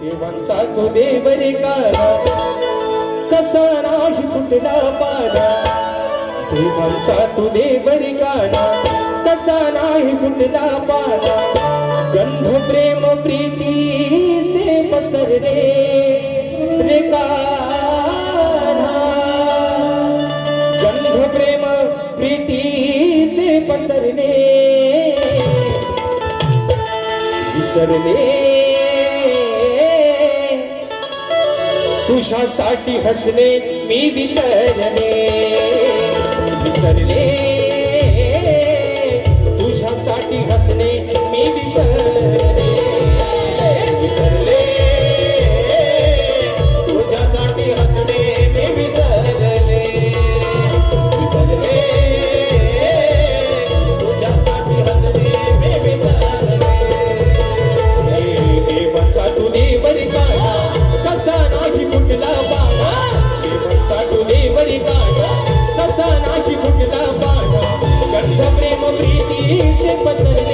देवांचा तो देवरे काना कसा नाही फुटला पाना देवांचा तो देवरे काना कसा नाही फुटला पाना गंध प्रेम प्रीतीचे पसरले रे कान्हा. गंध प्रेम प्रीतीचे पसरले विसरले तुझ्यासाठी हसले मी विसरले. विसरले. तुझ्यासाठी हसले मी विसरले. प्रीतीचे पसरले